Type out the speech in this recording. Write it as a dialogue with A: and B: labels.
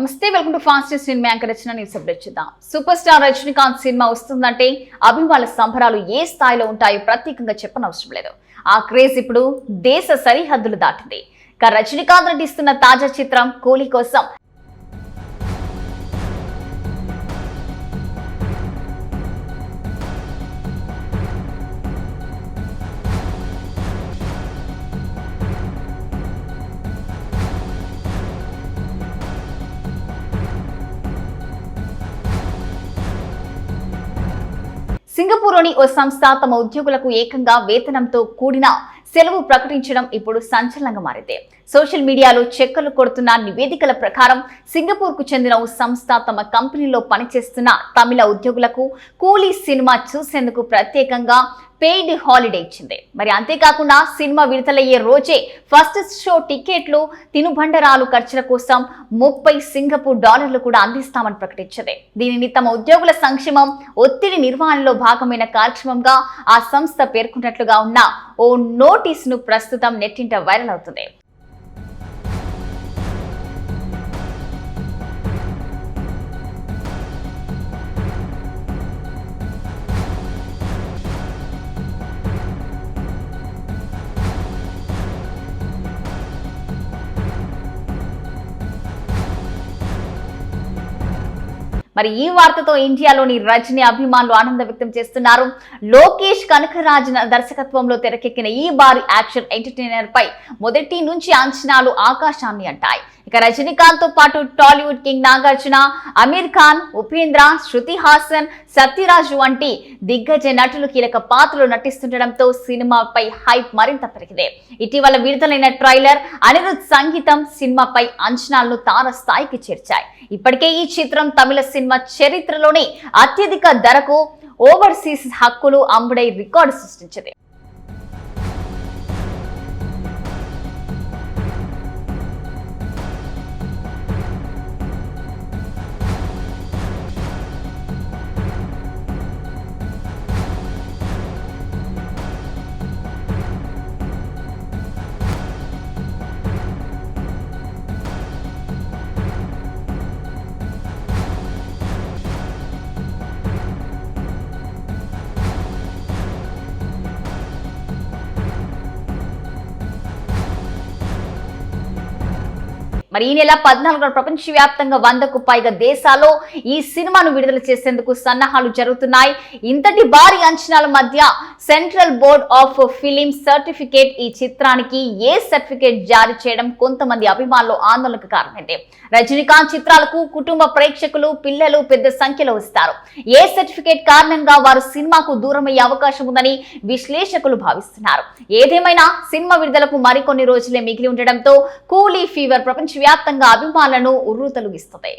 A: నమస్తే welcome to fast cinema anchor Rachana news update చూద్దాం. Super star Rajinikanth cinema వస్తుందంటే అభిమానుల సంబరాలు ఏ స్థాయిలో ఉంటాయో ప్రత్యేకంగా చెప్పనవసరం లేదు. ఆ క్రేజ్ ఇప్పుడు దేశ సరిహద్దులు దాటింది. ఇక రజనీకాంత్ నటిస్తున్న తాజా చిత్రం కూలీ కోసం సింగపూర్లోని ఓ సంస్థ తమ ఉద్యోగులకు ఏకంగా వేతనంతో కూడిన సెలవు ప్రకటించడం ఇప్పుడు సంచలనంగా మారింది. సోషల్ మీడియాలో చెక్కలు కొడుతున్న నివేదికల ప్రకారం సింగపూర్కు చెందిన ఓ సంస్థ తమ కంపెనీలో పనిచేస్తున్న తమిళ ఉద్యోగులకు కూలీ సినిమా చూసేందుకు ప్రత్యేకంగా పెయిడ్ హాలిడే ఇచ్చింది. మరి అంతేకాకుండా సినిమా విడుదలయ్యే రోజే ఫస్ట్ షో టికెట్లు తినుబండరాలు ఖర్చుల కోసం ముప్పై సింగపూర్ డాలర్లు కూడా అందిస్తామని ప్రకటించింది. దీనిని తమ ఉద్యోగుల సంక్షేమం ఒత్తిడి నిర్వహణలో భాగమైన కార్యక్రమంగా ఆ సంస్థ పేర్కొన్నట్లుగా ఉన్న ఓ నోటీసును ప్రస్తుతం నెట్టింట వైరల్ అవుతుంది. మరి ఈ వార్తతో ఇండియాలోని రజనీ అభిమానులు ఆనందం వ్యక్తం చేస్తున్నారు. లోకేష్ కనకరాజ్ దర్శకత్వంలో తెరకెక్కిన ఈ భారీ యాక్షన్ ఎంటర్టైనర్ పై మొదటి నుంచి అంచనాలు ఆకాశాన్ని అంటాయి. ఇక రజనీకాంత్తో పాటు టాలీవుడ్ కింగ్ నాగార్జున అమీర్ ఖాన్ ఉపేంద్ర శృతి హాసన్ సత్యరాజు వంటి దిగ్గజ నటులు కీలక పాత్రలు నటిస్తుండటంతో సినిమాపై హైప్ మరింత పెరిగింది. ఇటీవల విడుదలైన ట్రైలర్ అనిరుద్ సంగీతం సినిమాపై అంచనాలను తార స్థాయికి చేర్చాయి. ఇప్పటికే ఈ చిత్రం తమిళ సినిమా చరిత్రలోనే అత్యధిక ధరకు ఓవర్సీస్ హక్కులు అమ్ముడై రికార్డు సృష్టించింది. మరి ఈ నెల పద్నాలుగున ప్రపంచవ్యాప్తంగా వందకు పైగా దేశాల్లో ఈ సినిమాను విడుదల చేసేందుకు సన్నాహాలు జరుగుతున్నాయి. ఇంతటి భారీ అంచనాల మధ్య central board of film certificate ఈ చిత్రానికి ఏ సర్టిఫికేట్ జారీ చేయడం కొంతమంది అభిమానులు ఆందోళనకు కారణమైంది. రజనీకాంత్ చిత్రాలకు కుటుంబ ప్రేక్షకులు పిల్లలు పెద్ద సంఖ్యలో వస్తారు. ఏ సర్టిఫికేట్ కారణంగా వారు సినిమాకు దూరమయ్యే అవకాశం ఉందని విశ్లేషకులు భావిస్తున్నారు. ఏదేమైనా సినిమా విడుదలకు మరికొన్ని రోజులే మిగిలి ఉండడంతో కూలీ ఫీవర్ ప్రపంచ దేశవ్యాప్తంగా అభిమానులను ఉర్రూతలుగిస్తుంది